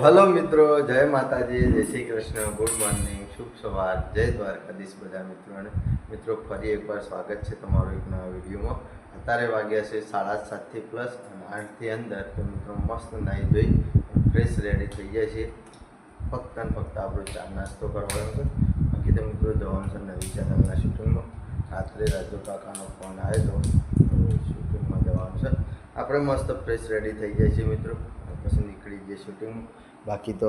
Hello મિત્રો, જય માતાજી, જય શ્રી કૃષ્ણ, ગુડ મોર્નિંગ, શુભ સવાર, જય દ્વારકાધીશ બધા મિત્રોને મિત્રો, ફરી એકવાર સ્વાગત છે તમારું એક નવા વિડીયોમાં. અત્યારે વાગ્યા છે સાડા સાતથી પ્લસ અને આઠથી અંદર તો મિત્રો મસ્ત નાહી ધોઈ ફ્રેશ રેડી થઈ જાય છે ફક્ત ને ફક્ત આપણો ચા નાસ્તો કરવાનો છે. બાકી તો મિત્રો, જવાનું છે નવી ચેનલના શૂટિંગમાં રાત્રે રાજુ કાકાનો ફોન આવ્યો હતો શૂટિંગમાં જવાનું છે. આપણે મસ્ત ફ્રેશ રેડી થઈ જાય છે મિત્રો. અને પછી નીકળી જઈએ શૂટિંગ બાકી તો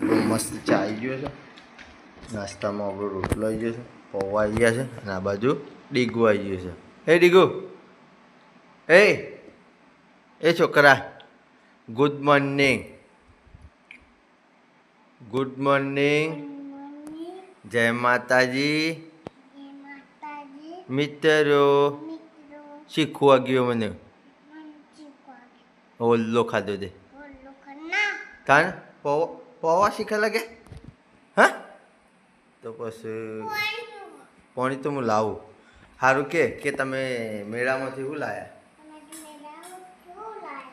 બહુ મસ્ત ચા આવી ગયો છે. નાસ્તામાં આપણો રોટલો આવી ગયો છે પૌવા આવી ગયા છે અને આ બાજુ ડીગુ આવી ગયું છે. હે ડીગુ! એ એ છોકરા ગુડ મોર્નિંગ. Good morning. જય માતાજી. મિત્રો શીખવા ગયો મને. ઓલ્લો ખાધો તે. તાન પૌવા શીખા લાગે? હા? તો પછી પોણી તો હું લાવું. સારું કે કે તમે મેળામાંથી શું લાયા?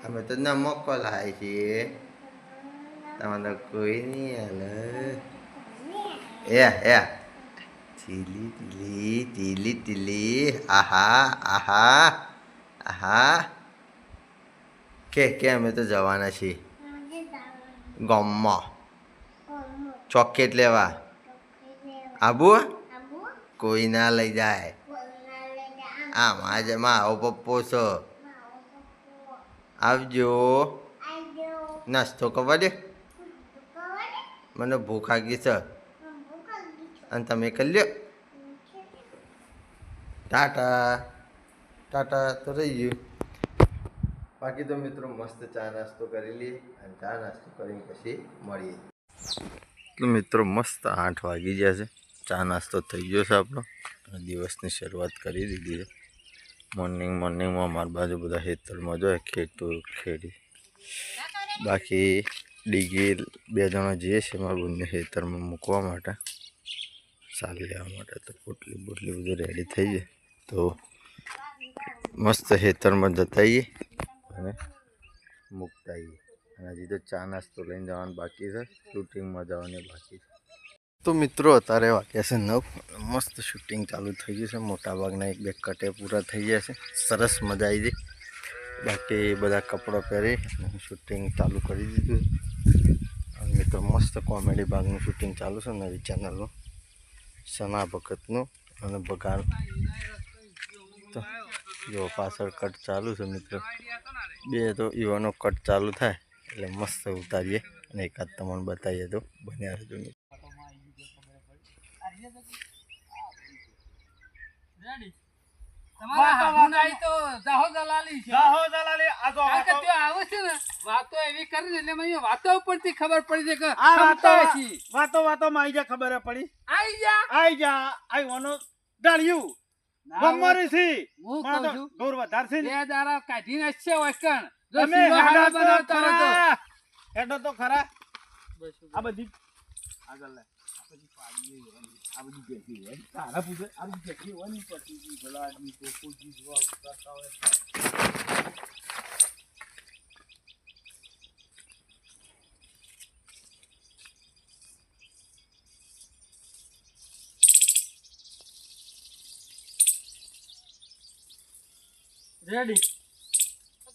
અમે તો નમક લાવીએ છીએ. તમારે કોઈ નહીં હાલે. એ એ. ટીલી ટીલી ટીલી તીલી આહા આહા આહા. કે કે અમે તો જવાના છીએ. ગામમાં ચોકેટ લેવા. આબુ? કોઈ ના લઈ જાય. આમાં. જમા આવો પપ્પો છો. આવજો. નાસ્તો કરવા દે. મને ભૂખ આગી છે. અને તમે કરી લ્યો. ટાટા. ટાટા તો રહી ગયું. બાકી તો મિત્રો મસ્ત ચા નાસ્તો કરી લઈએ અને ચા નાસ્તો કરીને પછી મળીએ. તો મિત્રો મસ્ત આઠ વાગી ગયા છે. ચા નાસ્તો થઈ ગયો છે આપણો. દિવસની શરૂઆત કરી દીધી છે. મોર્નિંગ મોર્નિંગમાં મારી બાજુ બધા ખેતરમાં જોઈએ ખેતું ખેડી. બાકી ડીગી બે જણા જઈએ છે મારા બંને ખેતરમાં મૂકવા માટે. સાલ લેવા માટે તો પોટલી બોટલી બધું રેડી થઈ જાય તો મસ્ત ખેતરમાં જતા આવીએ અને મૂકતા આવીએ અને હજી ચા નાસ્તો લઈને જવાનું બાકી છે, શૂટિંગમાં જવાની બાકી છે. તો મિત્રો, અત્યારે વાગ્યા છે નવ. મસ્ત શૂટિંગ ચાલુ થઈ ગયું છે. મોટાભાગના એક બે કટે પૂરા થઈ ગયા છે. સરસ મજા આવી ગઈ. બાકી બધા કપડાં પહેરી શૂટિંગ ચાલુ કરી દીધું મિત્રો, મસ્ત કોમેડી ભાગનું શૂટિંગ ચાલુ છે નવી ચેનલનું. સના ભગતનું અને બગાર તો જો પાછળ કટ ચાલુ છે મિત્રો. બે તો ઈવાનો કટ ચાલુ થાય. એટલે મસ્ત ઉતારીએ અને એકાદ તમને બતાવીએ તો બન્યા રહેજો વાતો- વાતો એવી કરે ને એટલે મને વાતો ઉપરથી ખબર પડી છે વાતો ક્ષમતા છે. વાતો વાતોમાં આઈ જા ખબર પડી આઈ જા. આઈ જા આઈ વાનો ડાળ્યું ગમરી હું કહું છું. વધાર છે બે દાડા કાઢીને છે વૈકણ. તમે શીરો તો ખરા. હેડો તો ખરા. આ બધી આગળ લે. આ બધી બેઠી હોય તારા પૂછે આ બધી બેઠી હોય ને પછી ભલા આદમી તો કોઈ જોવા ઉતરતા હોય.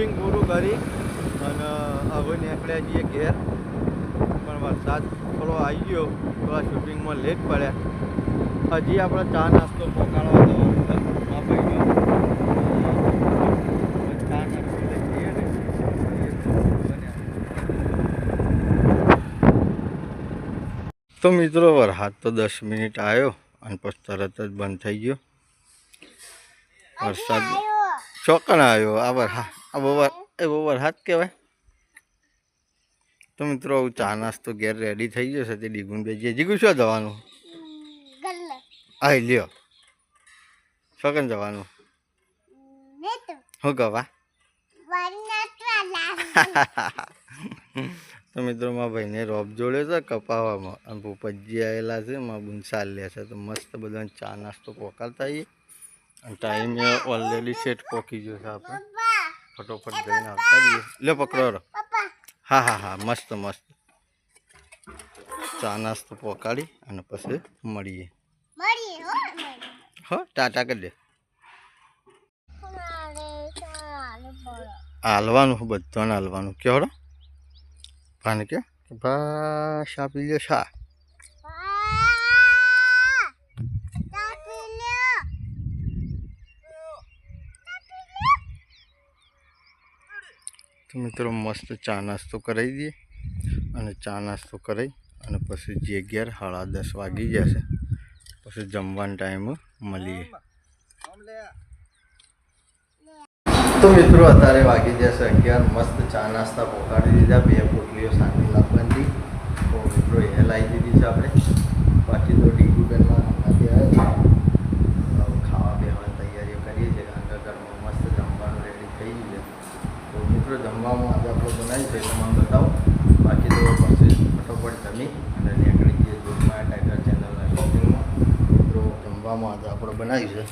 શૂટિંગ પૂરું કરી અને હવે નીકળ્યા છીએ ઘેર. પણ વરસાદ થોડો આવી ગયો થોડા શૂટિંગમાં લેટ પડ્યા. હજી આપણે ચા નાસ્તો જઈએ ને તો મિત્રો વરસાદ તો દસ મિનિટ આવ્યો અને પછી તરત જ બંધ થઈ ગયો. વરસાદ ચોકણ આવ્યો. આ વરસાદ હા આ બવાર એ બવાર હાથ કહેવાય. તો મિત્રો ચા નાસ્તો ઘેર રેડી થઈ ગયો છે તે ડીગુન બેજીએ જીગું શું જવાનું? આ લ્યો. ચોકન જવાનું? શું કહેવા તો મિત્રો મારા ભાઈને રોપ જોડ્યો છે કપાવામાં. અને પોપજી આવેલા છે મારા બુન લે છે. તો મસ્ત બધાને ચા નાસ્તો પોકારતા આવીએ અને ટાઈમે ઓલરેડી સેટ પોકી ગયો છે આપણે. ફટોફટ જઈને આવતા જઈએ. લે પકડો હા હા હા મસ્ત મસ્ત. ચા નાસ્તો પોકાડી અને પછી મળીએ. હો ટાટા કરી દે. હાલવાનું બધાને હાલવાનું. કેવડો ભાન કે ભા શા પી લે શા? તો મિત્રો મસ્ત ચા નાસ્તો કરાવી દઈએ. અને ચા નાસ્તો કરાવી અને પછી જે અગિયાર સાડા દસ વાગી જશે. પછી જમવાનો ટાઈમ મળીએ. તો મિત્રો અત્યારે વાગી જશે અગિયાર. મસ્ત ચા નાસ્તા પહોંચાડી દીધા. બે પોટલીઓ સાંજની લાવવાની. તો મિત્રો એ લાવી દીધી છે આપણે બાકી તો ડીગુ બેનમાં નથી આવ્યા હવે ખાવા બેવાની તૈયારીઓ કરીએ છીએ કારણ કે ઘરમાં મસ્ત જમવાનું રેડી થઈ ગયું છે તો મિત્રો જમવામાં આજે આપણે બનાવી છે એટલે મને બતાવો બાકી તો પછી ફટોફટ જમી અને નીકળી જઈએ જોગમાં ટાઈગર ચેનલના શોપિંગમાં મિત્રો જમવામાં આજે છે.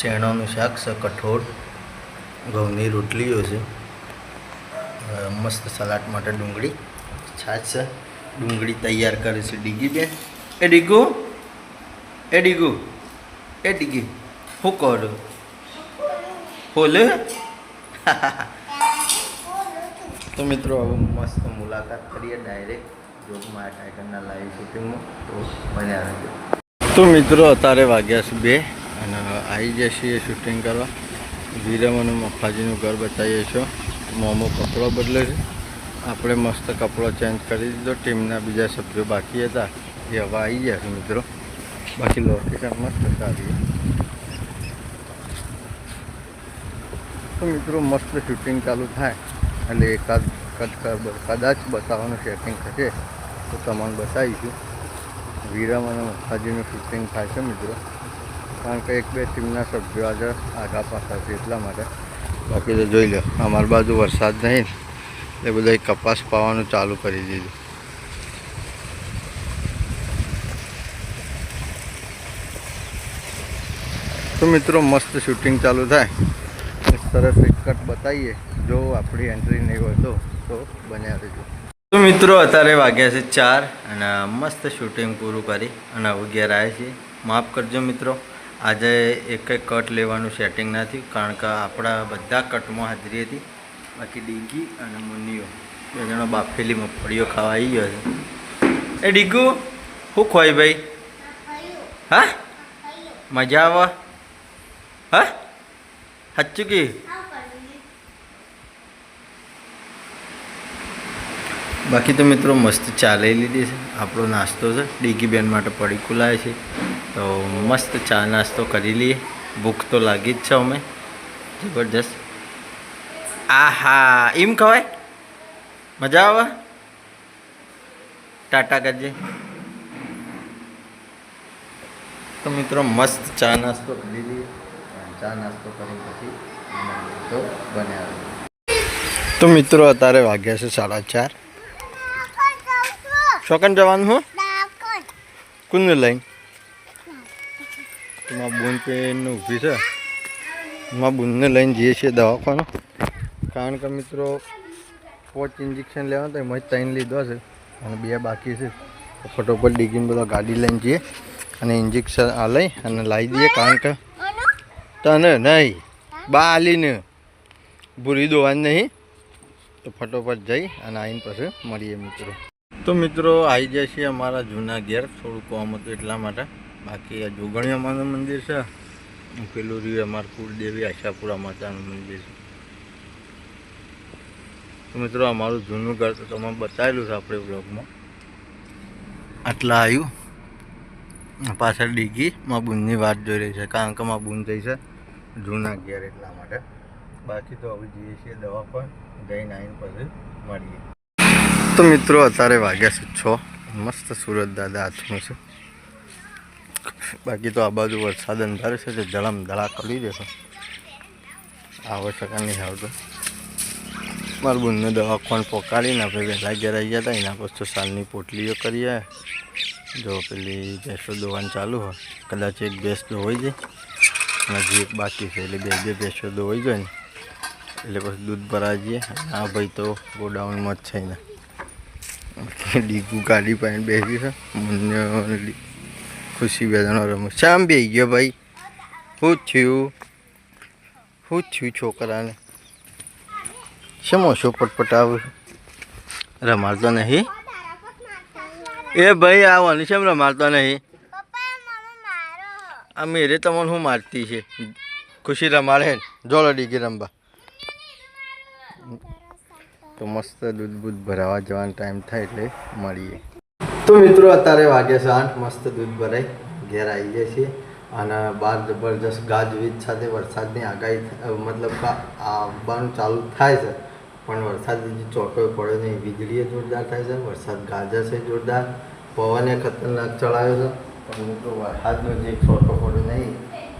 ચેણાનું શાક છે, કઠોળ, ઘઉંની રોટલીઓ છે. મસ્ત સલાડ માટે ડુંગળી, છાશ છે. ડુંગળી તૈયાર કરે છે ડીગી બેન એ ડીગુ એ ડીગુ, એ ડીગી હું કરો બોલે તો મિત્રો, હવે મસ્ત મુલાકાત કરીએ. ડાયરેક્ટ જોગમાં ટાઈગરના લાઈવ શૂટિંગમાં તો મજા રહેજો તો મિત્રો, અત્યારે વાગ્યા છે બે અને આવી જશે શૂટિંગ કરવા. વિરમ અને મફાજીનું ઘર બતાવીએ છો મોમો કપડો બદલે છે. આપણે મસ્ત કપડો ચેન્જ કરી દીધો. ટીમના બીજા સભ્યો બાકી હતા. એ હવે આવી ગયા છે મિત્રો. બાકી લોકેશન મસ્ત સારી તો મિત્રો, મસ્ત શૂટિંગ ચાલુ થાય. એટલે એકાદ કદ- કદાચ બતાવવાનું સેટિંગ થશે, તો તમને બતાવીશું. વિરમ અને મુખાજીનું શૂટિંગ થાય છે મિત્રો. કારણ કે એક બે ટીમના સભ્યો આજે આગા પાછા છે એટલા માટે. બાકી તો જોઈ લો, અમારી બાજુ વરસાદ નહીં. એ બધા કપાસ પાવાનું ચાલુ કરી દીધું. તો મિત્રો, મસ્ત શૂટિંગ ચાલુ થાય. સરસ એક કટ બતાવીએ. જો આપણી એન્ટ્રી નહીં હોય તો તો બન્યા રહેજો. તો મિત્રો, અત્યારે વાગ્યા છે ચાર અને મસ્ત શૂટિંગ પૂરું કરી અને હવે ઘેર આવ્યા છીએ. માફ કરજો મિત્રો, આજે એક કટ લેવાનું સેટિંગ નથી કારણ કે આપણા બધા કટમાં હાજરી હતી. બાકી ડીગી અને મુનિયો બે જણો બાફેલી મગફળીઓ ખાવા આવી ગયો છે. એ ડીગુ, શું ખોય ભાઈ? હા? મજા આવે? હા? સાચું કે બાકી તો મિત્રો મસ્ત ચા લઈ લીધી છે. આપણો નાસ્તો છે. ડીગી બેન માટે પડી ખુલાય છે. તો મસ્ત ચા નાસ્તો કરી લઈએ. ભૂખ તો લાગી જ છે અમે. જબરજસ્ત. આહા, એમ ખવાય મજા આવે? ટાટા કરજે. તો મિત્રો મસ્ત ચા નાસ્તો કરી લઈએ. ચા નાસ્તો કરી પછી તો બન્યા. તો મિત્રો, અત્યારે વાગ્યા છે સાડા ચાર. શોકન જવાનું હું? કોને લઈને? મારા બૂન પેન ઊભી છે. મારા બૂનને લઈને જઈએ છીએ દવાખાનો. કારણ કે મિત્રો પોચ ઇન્જેક્શન લેવાનું તો એમાં જ ત્રણ લીધો છે. અને બે બાકી છે. તો ફટોફટ ડીગીને બધા ગાડી લઈને જઈએ. અને ઇન્જેક્શન આ લઈ અને લાવી દઈએ. કારણ કે તને નહીં બા આલીને ભૂરી દોવાની નહીં. તો ફટોફટ જઈ અને આવીને પછી મળીએ મિત્રો. તો મિત્રો આવી છે અમારા જૂના ઘેર. થોડુંક કોમ હતું એટલા માટે. બાકી આ જોગણીયા માનું મંદિર છે. પેલું રહ્યું, અમારું કુળદેવી આશાપુરા માતાનું મંદિર છે. તો મિત્રો, અમારું જૂનું ઘર તો તમે બતાવેલું છે આપણે બ્લોગમાં આટલા આવ્યું પાછળ ડીગી માં વાત જોઈ રહી છે. કારણ કે માં જઈ છે જૂના ઘેર એટલા માટે. બાકી તો હવે જઈએ છીએ દવા પર જઈને આવીને પછી મળીએ. તો મિત્રો, અત્યારે વાગ્યા છે છ. મસ્ત સુરત દાદા હાથનું છે. બાકી તો આ બાજુ વરસાદ અંધારે છે તે જળમ ધડા કરી દેશો આવશ્યક નહીં આવતો મારા બુનને દવાખાન પોકાડીને આપણે વહેલા ઘેર આવી ગયા હતા, એના પછી તો સાલની પોટલીઓ કરીએ જો પેલી ભેંસો દોવાનું ચાલુ હોય. કદાચ એક ભેંસ દોવાઈ જાય. અને એક બાકી છે, એટલે બે બે ભેંસો દોવાઈ જાય ને. એટલે પછી દૂધ ભરાઈ જઈએ. આ ભાઈ તો ગોડાઉનમાં જ છે ને. ડીગું ગાડી પાઈને બેસી છે. મને ખુશી બેદાનો જણા રમે. શામ બે ગયો ભાઈ. શું થયું? શું થયું છોકરાને? શું ઓછો પટપટાવું રમાડતો નહીં? એ ભાઈ આવવાની છે રમાડતો નહીં? આ મેરે તમને હું મારતી છે. ખુશી રમાડે જોડો ડીગી રમવા. તો મસ્ત દૂધ બૂધ ભરાવા જવાનો ટાઈમ થાય એટલે મળીએ. તો મિત્રો, અત્યારે વાગે છે આઠ, મસ્ત દૂધ ભરાઈ, ઘેર આવી જાય છે અને બહાર જબરજસ્ત ગાજવીજ સાથે વરસાદની આગાહી મતલબ આવવાનું ચાલુ થાય છે, પણ વરસાદ હજી ચોટો પડ્યો નહીં વીજળીએ જોરદાર થાય છે, વરસાદ ગાજર છે જોરદાર, પવને ખતરનાક ચડાવ્યો છે. પણ મિત્રો, વરસાદનો જે ચોટો પડ્યો નહીં,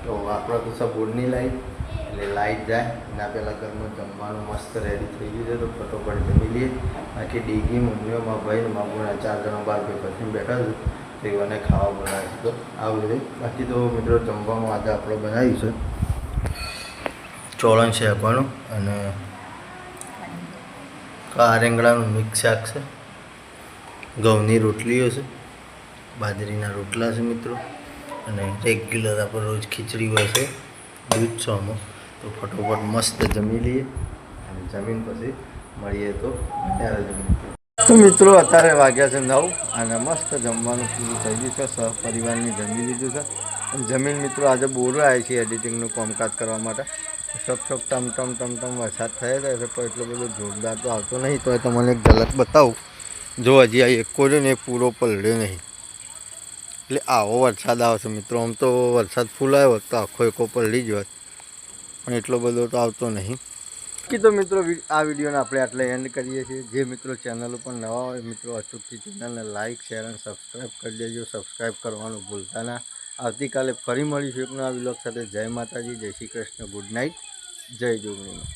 તો આપણે તો સબ ઉડની લાઈટ એટલે લાઈટ જાય એના પહેલાં ઘરમાં જમવાનું મસ્ત રેડી થઈ ગયું છે. તો ફટોફટ જમી લઈએ. બાકી ડીગી મમ્મીઓમાં ભાઈ ને મામુના ચાર જણા બાર પછી બેઠા છે. તો એવાને ખાવા બનાવે છે તો આવું છે બાકી તો મિત્રો જમવામાં આજે આપણે બનાવ્યું છે. ચોળણ શેકવાનું અને કારેંગણાનું મિક્સ શાક છે. ઘઉંની રોટલીઓ છે. બાજરીના રોટલા છે મિત્રો. અને રેગ્યુલર આપણે રોજ ખીચડી હોય છે. દૂધ, સોમાં. તો ફટોફટ મસ્ત જમી લઈએ અને જમીન પછી મળીએ તો ત્યારે જમીન તો મિત્રો, અત્યારે વાગ્યા છે નવ અને મસ્ત જમવાનું પૂરું થઈ ગયું છે. સહપરિવારની જમી લીધું છે. અને જમીન મિત્રો, આજે આવે છે એડિટિંગનું કામકાજ કરવા માટે. સપ ટમ ટમ ટમ ટમ વરસાદ થયો છે પણ એટલો બધો જોરદાર તો આવતો નહીં. તો તમને એક ઝલક બતાવું. જો હજી આ એકો કોર્યો ને પૂરો પલળ્યો નહીં. એટલે આવો વરસાદ આવશે મિત્રો. આમ તો વરસાદ ફૂલ આવ્યો તો આખો એકો જ હોત. પણ એટલો બધો તો આવતો નહીં. બાકી તો મિત્રો આ વિડીયોને આપણે આટલે એન્ડ કરીએ છીએ. જે મિત્રો ચેનલ ઉપર નવા હોય, મિત્રો અચૂકથી ચેનલને લાઇક શેર અને સબસ્ક્રાઈબ કરી દેજો. સબસ્ક્રાઈબ કરવાનું ભૂલતા ના. આવતીકાલે ફરી મળીશું એક નવા વિલોક સાથે. જય માતાજી, જય શ્રી કૃષ્ણ. ગુડ નાઇટ જય જોગણીમાં.